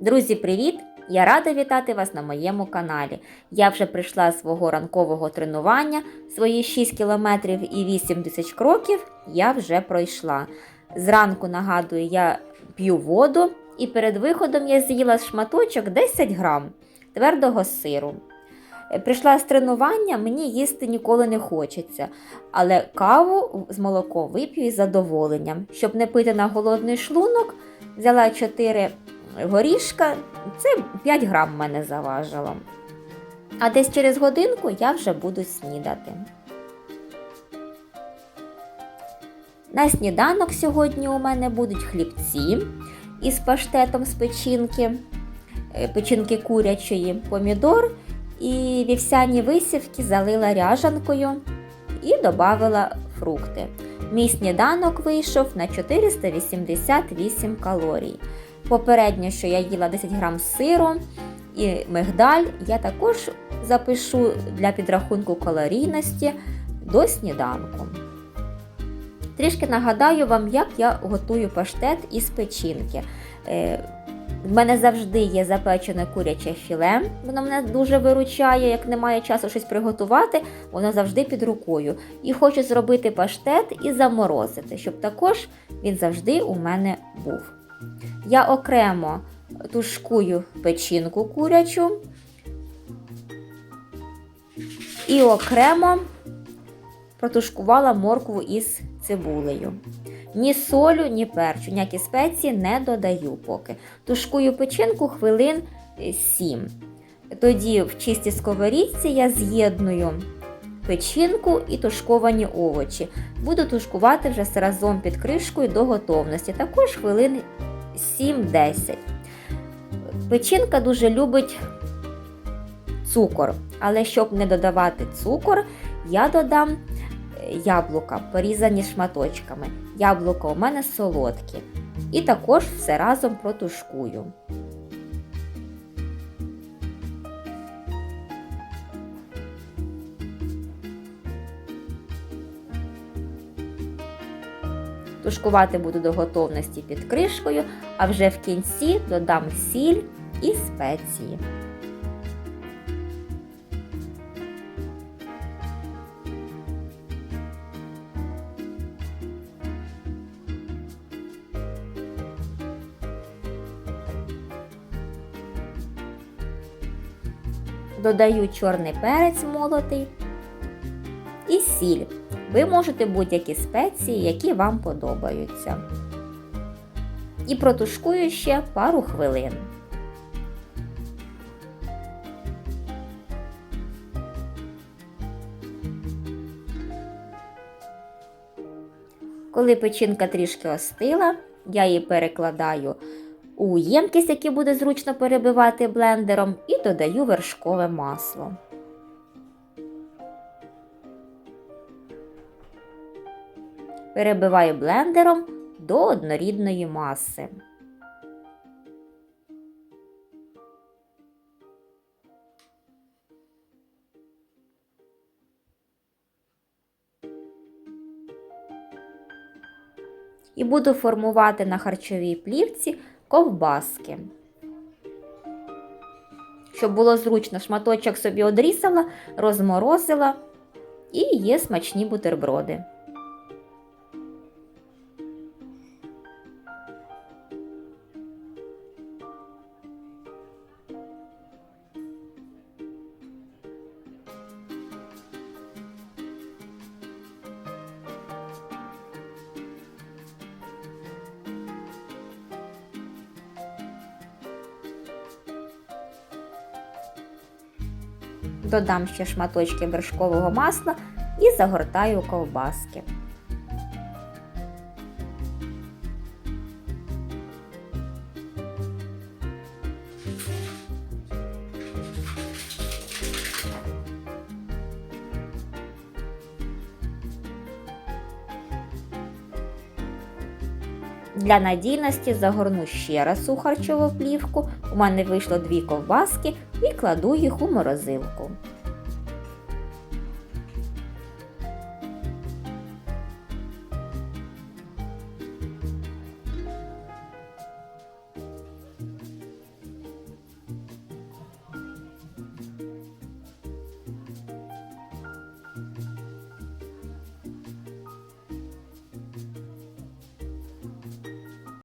Друзі, привіт! Я рада вітати вас на моєму каналі. Я вже прийшла з свого ранкового тренування. Свої 6 кілометрів і 8 тисяч кроків я вже пройшла. Зранку, нагадую, я п'ю воду і перед виходом я з'їла шматочок 10 грам твердого сиру. Прийшла з тренування, мені їсти ніколи не хочеться, але каву з молоком вип'ю із задоволенням. Щоб не пити на голодний шлунок, взяла 4 горішка, це 5 грам мене заважило. А десь через годинку я вже буду снідати. На сніданок сьогодні у мене будуть хлібці із паштетом з печінки, е, печінки курячої, помідор і вівсяні висівки залила ряжанкою і додала фрукти. Мій сніданок вийшов на 488 калорій. Попередньо, що я їла 10 грам сиру і мигдаль, я також запишу для підрахунку калорійності до сніданку. Трішки нагадаю вам, як я готую паштет із печінки. Е, в мене завжди є запечене куряче філе, воно мене дуже виручає, як немає часу щось приготувати, воно завжди під рукою. І хочу зробити паштет і заморозити, щоб також він завжди у мене був. Я окремо тушкую печінку курячу і окремо протушкувала моркву із цибулею. Ні солю, ні перчу, ніякі спеції не додаю поки. Тушкую печінку хвилин 7. Тоді в чистій сковорідці я з'єдную печінку і тушковані овочі. Буду тушкувати вже разом під кришкою до готовності, також хвилин 7-10. Печінка дуже любить цукор, але щоб не додавати цукор, я додам яблука, порізані шматочками. Яблука у мене солодкі. І також все разом протушкую. Тушкувати буду до готовності під кришкою, а вже в кінці додам сіль і спеції. Додаю чорний перець молотий і сіль. Ви можете будь-які спеції, які вам подобаються. І протушкую ще пару хвилин. Коли печінка трішки остила, я її перекладаю у ємкість, яку буде зручно перебивати блендером, і додаю вершкове масло. Перебиваю блендером до однорідної маси. І буду формувати на харчовій плівці ковбаски. Щоб було зручно, шматочок собі одрізала, розморозила і є смачні бутерброди. Додам ще шматочки вершкового масла і загортаю ковбаски. Для надійності загорну ще раз у харчову плівку. У мене вийшло дві ковбаски і кладу їх у морозилку.